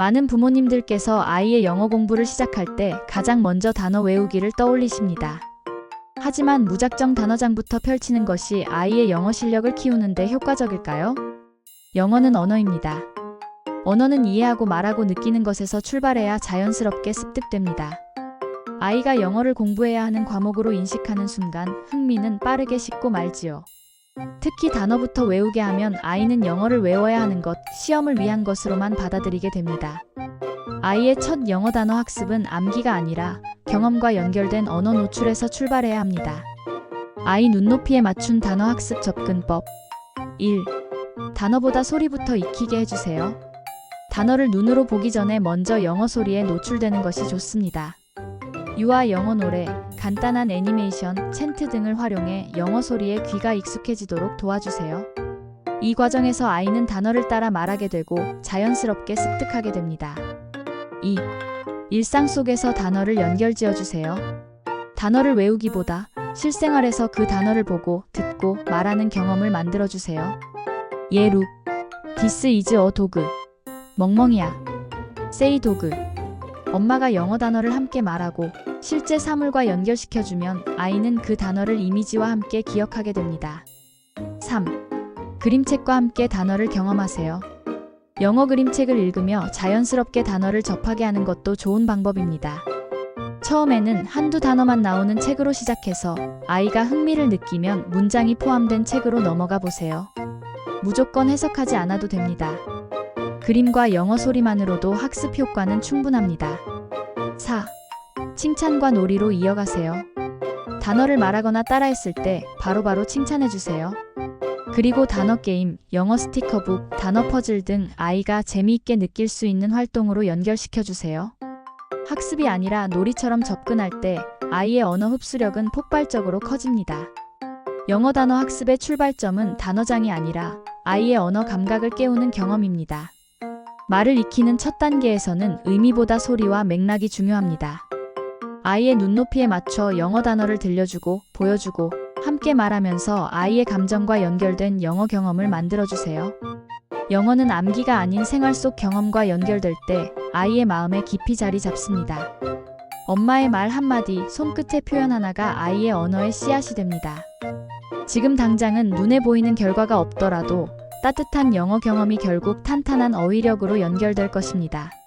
많은 부모님들께서 아이의 영어 공부를 시작할 때 가장 먼저 단어 외우기를 떠올리십니다. 하지만 무작정 단어장부터 펼치는 것이 아이의 영어 실력을 키우는데 효과적일까요? 영어는 언어입니다. 언어는 이해하고 말하고 느끼는 것에서 출발해야 자연스럽게 습득됩니다. 아이가 영어를 공부해야 하는 과목으로 인식하는 순간 흥미는 빠르게 식고 말지요. 특히 단어부터 외우게 하면 아이는 영어를 외워야 하는 것, 시험을 위한 것으로만 받아들이게 됩니다. 아이의 첫 영어 단어 학습은 암기가 아니라 경험과 연결된 언어 노출에서 출발해야 합니다. 아이 눈높이에 맞춘 단어 학습 접근법 1. 단어보다 소리부터 익히게 해주세요. 단어를 눈으로 보기 전에 먼저 영어 소리에 노출되는 것이 좋습니다. 유아 영어 노래, 간단한 애니메이션, 챈트 등을 활용해 영어 소리에 귀가 익숙해지도록 도와주세요. 이 과정에서 아이는 단어를 따라 말하게 되고 자연스럽게 습득하게 됩니다. 2. 일상 속에서 단어를 연결 지어주세요. 단어를 외우기보다 실생활에서 그 단어를 보고 듣고 말하는 경험을 만들어주세요. 예루, 이즈 어 도그, 멍멍이야, 세이 도그. 엄마가 영어 단어를 함께 말하고 실제 사물과 연결시켜주면 아이는 그 단어를 이미지와 함께 기억하게 됩니다. 3. 그림책과 함께 단어를 경험하세요. 영어 그림책을 읽으며 자연스럽게 단어를 접하게 하는 것도 좋은 방법입니다. 처음에는 한두 단어만 나오는 책으로 시작해서 아이가 흥미를 느끼면 문장이 포함된 책으로 넘어가 보세요. 무조건 해석하지 않아도 됩니다. 그림과 영어 소리만으로도 학습 효과는 충분합니다. 4. 칭찬과 놀이로 이어가세요. 단어를 말하거나 따라했을 때 바로바로 칭찬해 주세요. 그리고 단어 게임, 영어 스티커북, 단어 퍼즐 등 아이가 재미있게 느낄 수 있는 활동으로 연결시켜 주세요. 학습이 아니라 놀이처럼 접근할 때 아이의 언어 흡수력은 폭발적으로 커집니다. 영어 단어 학습의 출발점은 단어장이 아니라 아이의 언어 감각을 깨우는 경험입니다. 말을 익히는 첫 단계에서는 의미보다 소리와 맥락이 중요합니다. 아이의 눈높이에 맞춰 영어 단어를 들려주고 보여주고 함께 말하면서 아이의 감정과 연결된 영어 경험을 만들어주세요. 영어는 암기가 아닌 생활 속 경험과 연결될 때 아이의 마음에 깊이 자리 잡습니다. 엄마의 말 한마디, 손끝의 표현 하나가 아이의 언어의 씨앗이 됩니다. 지금 당장은 눈에 보이는 결과가 없더라도 따뜻한 영어 경험이 결국 탄탄한 어휘력으로 연결될 것입니다.